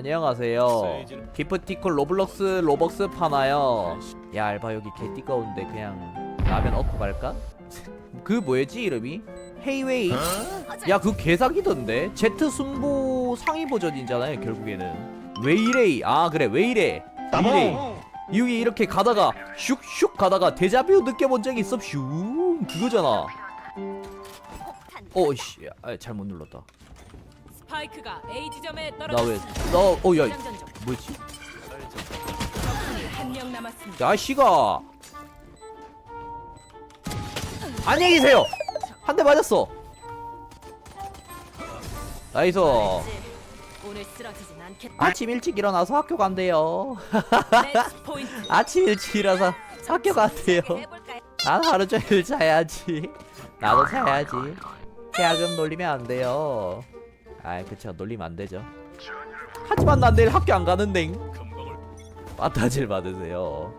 안녕하세요. 기프티콘 로블록스 로벅스 파나요? 야 알바 여기 개 띠꺼운데 그냥 라면 얻고 갈까? 그 뭐였지 이름이? 헤이웨이 야 그 개사기던데? 제트 순보 상위 버전이잖아요 결국에는. 왜 이래? 아 그래 왜 이래? 왜 이래. 여기 이렇게 가다가 슉슉 가다가 데자뷰 느껴본 적 있어? 슝 그거잖아. 어씨. 아, 잘못 눌렀다 스파이크가 A 지점에 나 떨어졌습니다. 왜나 어야 장전 중. 뭐지 적군이 한명 남았습니다. 야 씨가 안녕히 계세요 한 대 맞았어 나이스 오늘 쓰러지진 않겠다. 아침 일찍 일어나서 학교 간대요 매치 포인트. 아침 일찍 일어나서 학교 간대요 해볼까요? 난 하루 종일 자야지 나도 자야지 계약금 놀리면 안 돼요 아이 그쵸. 놀리면 안 되죠. 하지만 난 내일 학교 안 가는데. 판타지를 받으세요